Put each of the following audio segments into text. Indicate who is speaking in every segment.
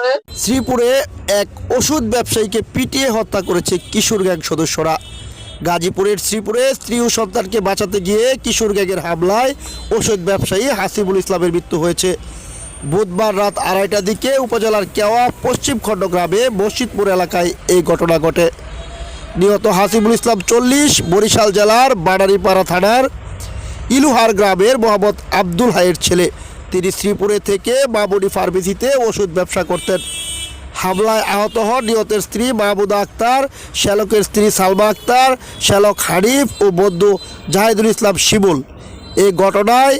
Speaker 1: হ্যাঁ?
Speaker 2: শ্রীপুরে এক ওষুধ ব্যবসায়ীকে পিটিয়ে হত্যা করেছে কিশোর গ্যাং সদস্যরা। গাজীপুরের শ্রীপুরে স্ত্রী ও সন্তানকে বাঁচাতে গিয়ে কিশোর গ্যাংয়ের হামলায় ওষুধ ব্যবসায়ী হাসিবুল ইসলামের মৃত্যু হয়েছে। বুধবার রাত আড়াইটার দিকে উপজেলার কেওয়া পশ্চিম খণ্ড গ্রামে মসজিদপুর এলাকায় এই ঘটনা ঘটে। নিহত হাসিবুল ইসলাম চল্লিশ, বরিশাল জেলার বানারীপাড়া থানার ইলুহার গ্রামের মোহাম্মদ আব্দুল হাইয়ের ছেলে। তিনি শ্রীপুরে থেকে মামুনি ফার্মেসিতে ওষুধ ব্যবসা করতেন। হামলায় আহত হন নিহতের স্ত্রী মাহমুদা আক্তার, শ্যালকের স্ত্রী সালমা আক্তার, শ্যালক হানিফ ও বন্ধু জাহিদুল ইসলাম শিমুল। এই ঘটনায়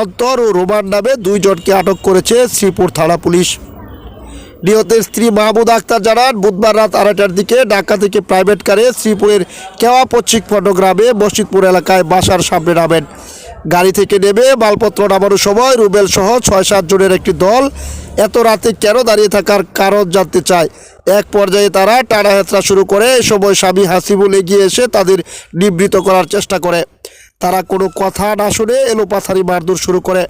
Speaker 2: অন্তর ও রোমান নামে দুইজনকে আটক করেছে শ্রীপুর থানা পুলিশ। নিহতের স্ত্রী মাহমুদ আক্তার জানান, বুধবার রাত আড়াইটার দিকে ঢাকা থেকে প্রাইভেট কারে শ্রীপুরের কেওয়া খণ্ড গ্রামে মসজিদপুর এলাকায় বাসার সামনে নামেন। গাড়ি থেকে নেমে মালপত্র নামানোর সময় রুবেল সহ ছয়, সাত জনের একটি দল এত রাতে কেন দাঁড়িয়ে থাকার কারণ জানতে চায়। এক পর্যায়ে তারা টানা হেঁচড়া শুরু করে, এ সময় স্বামী হাসিবুল এগিয়ে এসে তাদের নিবৃত করার চেষ্টা করে। তারা কোনো কথা না শুনে এলোপাথারি মারধর শুরু করে।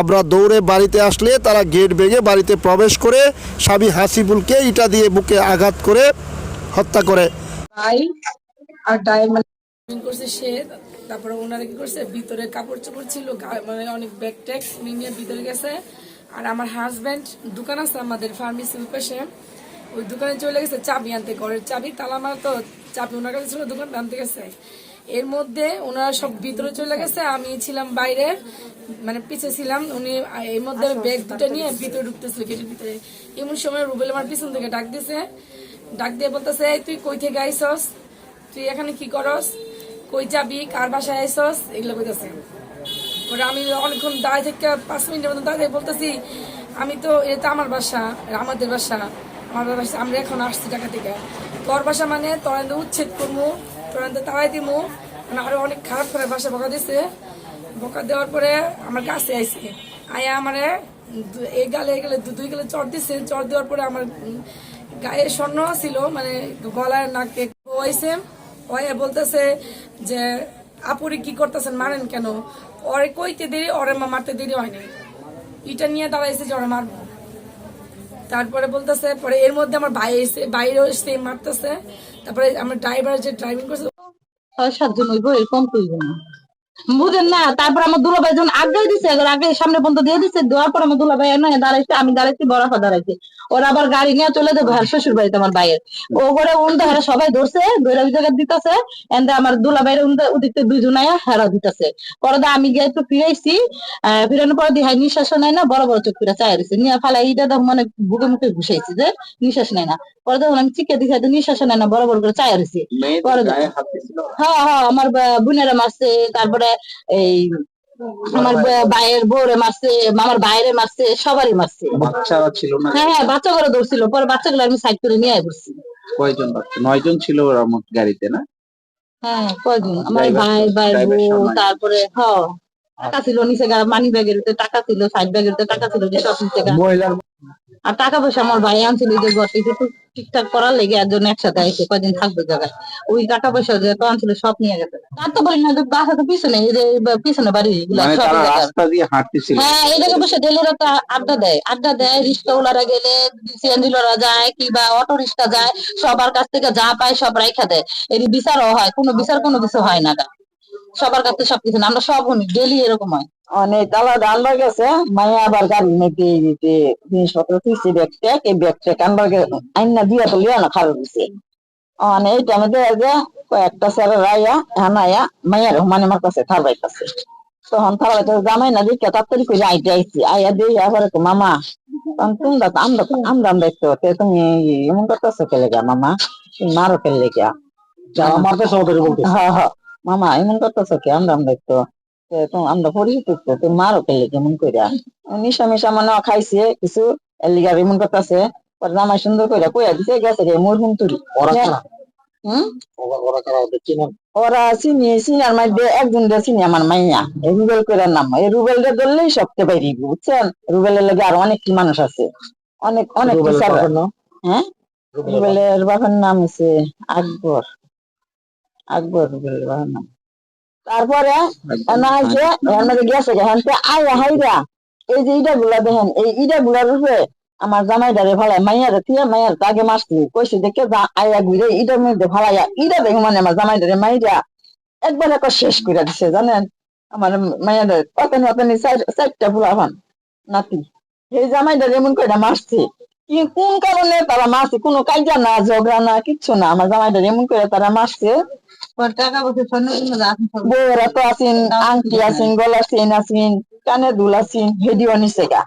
Speaker 2: আমরা দৌড়ে বাড়িতে আসলে তারা গেট ভেঙে বাড়িতে প্রবেশ করে স্বামী হাসিবুলকে ইটা দিয়ে বুকে আঘাত করে হত্যা করে।
Speaker 3: করছে সে তারপরে ওনারা কি করছে? ভিতরে কাপড় চোপড় ছিল মানে অনেক ব্যাগ ট্যাগ নিয়ে ভিতরে গেছে। আর আমার হাজব্যান্ড দোকান আছে আমাদের ফার্মেসির পাশে। ওই দোকানে চলে গেছে চাবি আনতে ঘরের চাবি তালা মারা তো চাবি ওনার কাছে ছিল দোকান আনতে গেছে। এর মধ্যে ওনারা সব ভিতরে চলে গেছে, আমি ছিলাম বাইরে মানে পিছে ছিলাম, উনি এর মধ্যে ব্যাগ দুটো নিয়ে ভিতরে ঢুকতেছিল, গেটের ভিতরে। এমন সময় রুবেল আমার পিছন থেকে ডাক দিছে, ডাক দিয়ে বলতেছে তুই কই থেকে আইসস তুই এখানে কি করস? কই যাবি? কার বাসায় আইসস এগুলো কইতাছে। ওরা আমি অনেকক্ষণ দাঁড়িয়ে থেকে পাঁচ মিনিটের মতো দাঁড়িয়ে বলতেছি, আমি তো এটা আমার বাসা আমাদের বাসা, আমার বাসা, আমরা এখন আসছি টাকা থেকে। তোর বাসা মানে তোর উচ্ছেদ করব দিমু। মানে অনেক খারাপ করে বাসা বকা দিছে। বকা দেওয়ার পরে আমার আমারে গালে দুই গালে চর দিছে। চর দেওয়ার পরে আমার গায়ে স্বর্ণ ছিল মানে গলায় নাকে হয়েছে ওয়ে বলতেছে যে, আপুরি কি করতেছেন? মারেন কেন? ওরে কইতে দেরি, ওরে মারতে দেরি হয়নি। ইটা নিয়ে দাঁড়াইছে যে ওরে মারবো। তারপরে বলতেছে, পরে এর মধ্যে আমার বাইরে বাইরেও বাইরে এসে মারতেছে। তারপরে আমার ড্রাইভার যে ড্রাইভিং করছে
Speaker 1: সাতজন হইব, এরকম তুইব না। বুঝেন না তারপর আমার দুলাভাই যখন আগে দিছে এবার আগে সামনে বন্ধ দিয়ে দিছে দেওয়ার পর আমার দুলাভাই নয় দাঁড়াইছে আমি দাঁড়াইছি বরাফা দাঁড়াইছি। ওরা আবার গাড়ি নিয়ে চলে যাব হ্যাঁ শ্বশুর বাড়িতে আমার ভাইয়ের। ও করে উন্দা হেরা সবাই ধরছে ধরে ওই জায়গায় দিতেছে এন্ড আমার দুলাভাইয়ের উন্দা ওদিকে দুইজন আয়া হেরা দিতেছে। পরে আমি গিয়ে একটু ফিরাইছি ফিরানোর পরে দি হাই নিঃশ্বাস নেয় না বড় বড় চোখ ফিরা চাই রয়েছে নিয়ে ফেলা এইটা মানে বুকে মুখে ঘুষাইছি যে নিঃশ্বাস নেয় না। পরে যখন আমি চিকে দিছি নিঃশ্বাস নেয় না বড় বড় করে চাই রয়েছে পরে হ্যাঁ হ্যাঁ আমার বোনেরা মারছে তারপরে এই আমার ভাইয়ের বউরে মারছে আমার বাইরে মারছে সবারই মারছে।
Speaker 4: বাচ্চারা ছিল না?
Speaker 1: হ্যাঁ হ্যাঁ বাচ্চা করে ধরছিল। পরে বাচ্চাগুলো আমি সাইড করে নিয়ে পড়ছি।
Speaker 4: কয়জন বাচ্চা? নয় জন ছিল ওরা গাড়িতে না?
Speaker 1: হ্যাঁ কয়জন? আমার ভাই ভাই বউ তারপরে হ্যাঁ টাকা ছিল নিচে মানি ব্যাগের টাকা ছিল সাইড ব্যাগের টাকা ছিল যে সব নিচে আর টাকা পয়সা আমার ভাই আনছিল যে থেকে একটু ঠিকঠাক করার লেগে আর জন্য একসাথে আইসে কয়দিন থাকবে জায়গায়। ওই টাকা পয়সা যে তো আনছিল সব নিয়ে গেছে। তার তো বলি না যে বাসা তো পিছনে এই যে পিছনে বাড়ি
Speaker 4: মানে তারা রাস্তা দিয়ে হাঁটতেছিল।
Speaker 1: হ্যাঁ এই জায়গায় বসে ডেলিরা তো আড্ডা দেয় আড্ডা দেয় রিক্সাওয়ালারা গেলে সিএনজিওয়ালা যায় কিংবা অটো রিক্সা যায় সবার কাছ থেকে যা পায় সব রাইখা দেয়। এর বিচারও হয় কোনো বিচার কোনো কিছু হয় না। সবার কাছে সবকিছু না আমরা সব ডেলি এরকম হয়।
Speaker 5: অনেক তালা আনবার গেছে মাইয়া আবার গাড়ি মেপে দিতে জিনিসপত্র তুলছে ব্যাগটা এই ব্যাগটা আনবার আইনা দিয়া তো লিয়া না খারাপ দিছে অনেক এই টাইমে যে কয়েকটা স্যার রাইয়া হানাইয়া মাইয়ার মানে আমার কাছে থারবাই কাছে তখন থারবাই কাছে জামাই না দেখে তাড়াতাড়ি করে আইতে আইছি আইয়া দিয়ে আবার তো মামা তখন তোমরা তো আমরা তো আমরা দেখতে হতে তুমি এমন করতেছো কে লেগা মামা? তুমি মারো কে লেগা
Speaker 4: মারতে সহদরে বলতে
Speaker 5: হ্যাঁ হ্যাঁ। মামা এমন করতেছো কি আমরা দেখতো তো আমরা পরিচিত তো তুমি মারো পেলে কেমন করে নিশা মিশা মানে খাইছে কিছু এলিগার এমন করতেছে পরে জামাই সুন্দর করে কইয়া দিছে গেছে রে মোর হুম?
Speaker 4: ওরা- ওরা
Speaker 5: চিনি? চিনার মধ্যে একজন রে চিনি আমার মাইয়া। এই রুবেল করে নাম এই রুবেল রে ধরলেই সবকে বাইরে বুঝছেন? রুবেলের লগে আর অনেক কি মানুষ আছে। অনেক অনেক? হ্যাঁ?
Speaker 4: রুবেলের
Speaker 5: রুবেলের বাবার নাম হচ্ছে আকবর। আকবর রুবেলের বাবার নাম। তারপরে না হয়েছে মধ্যে গেছে হ্যাঁ আয়া হাইরা এই যে ইটা গুলা দেখেন এই ইটা গুলার উপরে আমার জামাই ডারে ভালাই মাইয়ার থিয়া মাইয়ার তাকে মারছি কইছে দেখে যা আয়া ঘুরে ইটার মধ্যে ভালাইয়া ইটা দেখে মানে আমার জামাই ডারে মাইরা একবার একবার শেষ করে দিছে জানেন? আমার মাইয়ার অতনি অতনি চারটা ফুলাফান নাতি। এই জামাই ডারে এমন করে মারছে কি কোন কারণে তারা মারছে? কোনো কাজা না ঝগড়া না কিচ্ছু না। আমার জামাই ডারে এমন করে তারা মারছে বউরা তো আছেন, আংটি আছেন, গলার চেন আছেন, কানে দুল আছেন, হেডিও নিছে গা।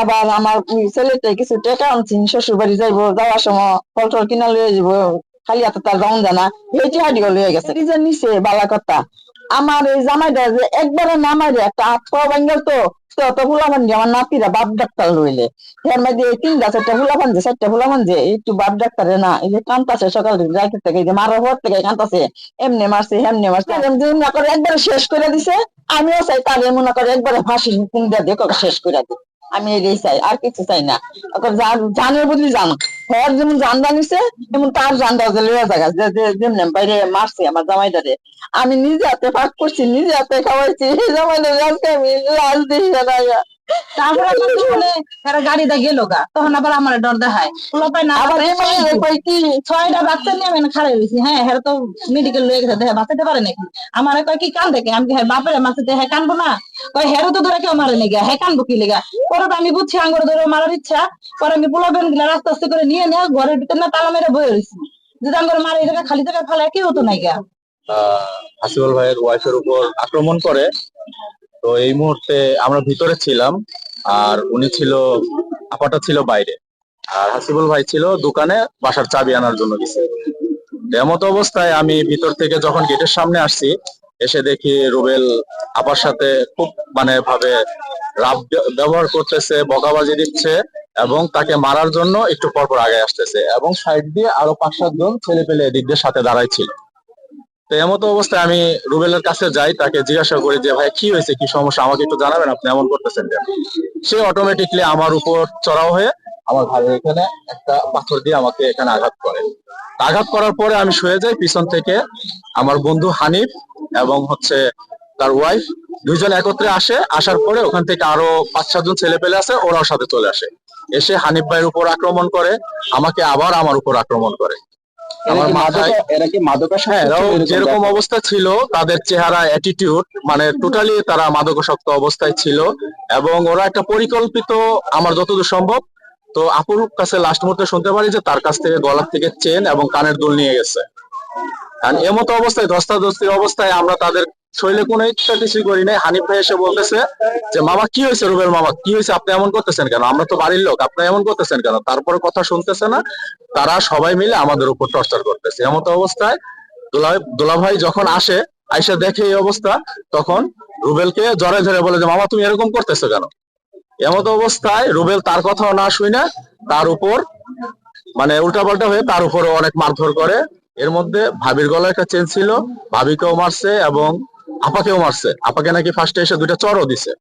Speaker 5: আবার আমার ছেলেটা কিছু টাকা আনছেন শ্বশুর বাড়ি যাইব, যাওয়ার সময় ফল টল কিনা লয়ে যাব খালি তার যাউন জানা হেটি হাডিও লয়ে গেছে। যে নিছে বালা কথা, আমার এই জামাইটা যে একবারে নামাইরে একটা পাওয়া ভাঙ্গেল তো তো অত ফুলাবান যে, আমার নাতিরা বাপ ডাক্তার লইলে। এর মধ্যে তিনটা, চারটা ফুলাবান যে, চারটা ফুলাবান যে, একটু বাপ ডাক্তারে না, এই যে কান্তাছে সকাল রাইতে থেকে যে মারার পর থেকে কান্তাছে, এমনি মারছে, হেমনি মারছে এমনি মনে করে একবারে শেষ করে দিছে, আমিও চাই তাদের মনে করে একবারে ফাঁসি হুকুম দিয়ে ওকে শেষ করে দিই। আমি এটাই চাই আর কিছু চাই না। জানের বদলি জান হর যেমন জান জানিছে এমন তার জান যে লেয়া জায়গা যেমন বাইরে মারছে আমার জামাইটারে। আমি নিজে হাতে পাক করছি, নিজে হাতে খাওয়াইছি জামাই জামাইটারে আজকে আমি লাল না
Speaker 1: তারপরে আমার জীবনে এরা গাড়িটা গেল গা তখন আবার আমার ডর দেখায়। না
Speaker 5: আবার কি?
Speaker 1: ছয়টা বাচ্চা নিয়ে আমি খাড়াই রয়েছি হ্যাঁ হ্যাঁ তো মেডিকেল লয়ে গেছে দেখে বাঁচাতে পারে নাকি? আমার কয় কি কান দেখে আমি কি হ্যাঁ বাপের মাছতে হ্যাঁ কানবো না। কয় হেরো তো ধরে কেউ মারে নাকি? হ্যাঁ কানবো কি লেগা? পরে আমি বুঝছি আঙ্গুর ধরে মারার ইচ্ছা। পরে আমি পোলা বেনগুলা আস্তে আস্তে করে নিয়ে নিয়ে ঘরের ভিতর না তালা মেরে বয়ে রয়েছি যদি আঙ্গুর মারে এই জায়গায় খালি জায়গায় ফেলা কেউ তো নাই গা।
Speaker 6: হাসিবুল ভাইয়ের ওয়াইফের উপর আক্রমণ করে। তো এই মুহূর্তে আমরা ভিতরে ছিলাম, আর উনি ছিল আপাটা ছিল বাইরে। আর হাসিবুল ভাই ছিল দোকানে বাসার চাবি আনার জন্য গেছে। এমত অবস্থায় আমি ভিতর থেকে যখন গেটের সামনে আসছি, এসে দেখি রুবেল আপার সাথে খুব মানে ভাবে রাব ব্যবহার করতেছে, বকাবাজি দিচ্ছে এবং তাকে মারার জন্য একটু পরপর আগে আসতেছে এবং সাইড দিয়ে আরও পাঁচ সাতজন ছেলে পেলে এদিক দিয়ে সাথে দাঁড়াই ছিল। তো এমত অবস্থায় আমি রুবেলের কাছে যাই, তাকে জিজ্ঞাসা করি যে, ভাই, কি হয়েছে? কি সমস্যা? আমাকে একটু জানাবেন আপনি? এমন করতেছেন কেন? সে অটোমেটিকলি আমার উপর চড়াও হয়ে আমার ঘাড়ের এখানে একটা পাথর দিয়ে আমাকে এখানে আঘাত করে। আঘাত করার পরে আমি শুয়ে যাই পিছন থেকে আমার বন্ধু হানিফ এবং হচ্ছে তার ওয়াইফ দুইজন একত্রে আসে। আসার পরে ওখান থেকে আরও পাঁচ সাতজন ছেলে পেলে আছে, ওরাও সাথে চলে আসে। এসে হানিফ ভাইয়ের উপর আক্রমণ করে, আমাকে আবার আমার উপর আক্রমণ করে।
Speaker 4: এরা কি
Speaker 6: হ্যাঁ যেরকম অবস্থা ছিল তাদের চেহারা অ্যাটিটিউড মানে টোটালি তারা মাদকাসক্ত অবস্থায় ছিল। এবং ওরা একটা পরিকল্পিত আমার যতদূর সম্ভব তো আপুর কাছে লাস্ট মুহূর্তে শুনতে পারি যে তার কাছ থেকে গলার থেকে চেন এবং কানের দুল নিয়ে গেছে। কারণ এমতো অবস্থায় ধস্তাধস্তির অবস্থায় আমরা তাদের শৈলে কোনো ইচ্ছা কিছুই করি নাই। হানিফ ভাই এসে বলতেছে যে, মামা, কি হয়েছে রুবেল মামা? কি হয়েছে? আপনি এমন করতেছেন কেন? আমরা তো বাড়ির লোক, আপনি এমন করতেছেন কেন? তারপরে কথা শুনতেছে না। তারা সবাই মিলে আমাদের উপর টর্চার করতেছে। এমতো অবস্থায় দোলা ভাই যখন আসে, আইসা দেখে এই অবস্থা, তখন রুবেলকে জড়াই ধরে বলে যে, মামা, তুমি এরকম করতেছো কেন? এমতো অবস্থায় রুবেল তার কথাও না শুই না তার উপর মানে উল্টাপাল্টা হয়ে তার উপরে অনেক মারধর করে। এর মধ্যে ভাবির গলায় একটা চেন ছিল। ভাবিকেও মারছে এবং আপাকেও মারছে। আপাকে নাকি ফার্স্টে এসে দুইটা চরও দিছে।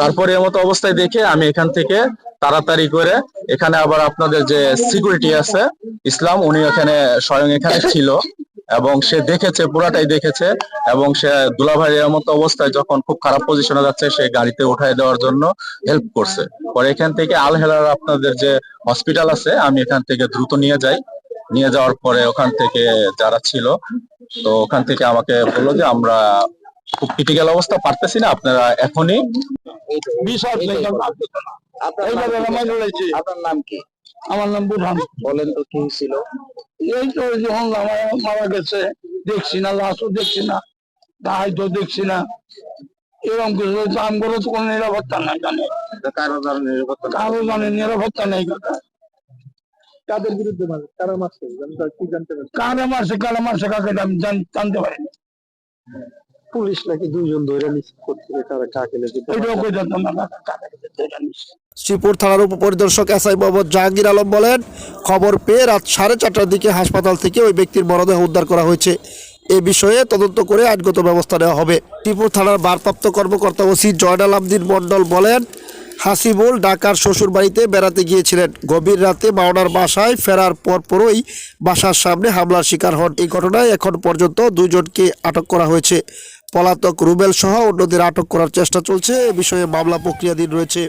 Speaker 6: তারপরে এমতো অবস্থায় দেখে আমি এখান থেকে তাড়াতাড়ি করে এখানে আবার আপনাদের যে সিকিউরিটি আছে, ইসলাম উনি এখানে স্বয়ং এখানে ছিল এবং সে দেখেছে, পুরাটাই দেখেছে এবং সে দুলাভাইয়ের মতো অবস্থায় যখন খুব খারাপ পজিশনে যাচ্ছে, সে গাড়িতে উঠাই দেওয়ার জন্য হেল্প করছে। পরে এখান থেকে আল হেলার আপনাদের যে হসপিটাল আছে, আমি এখান থেকে দ্রুত নিয়ে যাই। নিয়ে যাওয়ার পরে ওখান থেকে যারা ছিল তো ওখান থেকে আমাকে বলল যে আমরা খুব ক্রিটিক্যাল অবস্থা পারতেছি না আপনারা এখনই
Speaker 4: আপনার নাম কি? আপনার নাম কি?
Speaker 7: আমার নাম বুধান
Speaker 4: বলেন তো কি ছিল
Speaker 7: এই তো যখন আমার মারা গেছে। দেখছি না লাশও দেখছি না দাহাই তো দেখছি না। এরকম কিছু করে তো কোনো নিরাপত্তা নাই জানে
Speaker 4: কারও ধরনের নিরাপত্তা।
Speaker 7: কারও জানে নিরাপত্তা নেই।
Speaker 4: কাদের বিরুদ্ধে মানে কারা মারছে? কি জানতে
Speaker 7: কারে মারছে কারে মারছে কাকে আমি জানতে পারিনি
Speaker 4: পুলিশ নাকি দুইজন ধরে তারা কাকে লেগে
Speaker 7: ওইটাও কই জানতাম না কাকে
Speaker 2: শ্রীপুর থানার উপপরিদর্শক এস আই মোহাম্মদ জাহাঙ্গীর আলম বলেন খবর পেয়ে রাত সাড়ে চারটার দিকে হাসপাতাল থেকে ওই ব্যক্তির মরদেহ উদ্ধার করা হয়েছে। এ বিষয়ে তদন্ত করে আইনগত ব্যবস্থা নেওয়া হবে। শ্রীপুর থানার ভারপ্রাপ্ত কর্মকর্তা ওসি জয়নাল আবদিন মন্ডল বলেন হাসিবুল ঢাকার শ্বশুরবাড়িতে বেড়াতে গিয়েছিলেন। গভীর রাতে মাওনার বাসায় ফেরার পরপরই বাসার সামনে হামলার শিকার হন। এই ঘটনায় এখন পর্যন্ত দুজনকে আটক করা হয়েছে। পলাতক রুবেল সহ অন্যদের আটক করার চেষ্টা চলছে। এ বিষয়ে মামলা প্রক্রিয়াধীন রয়েছে।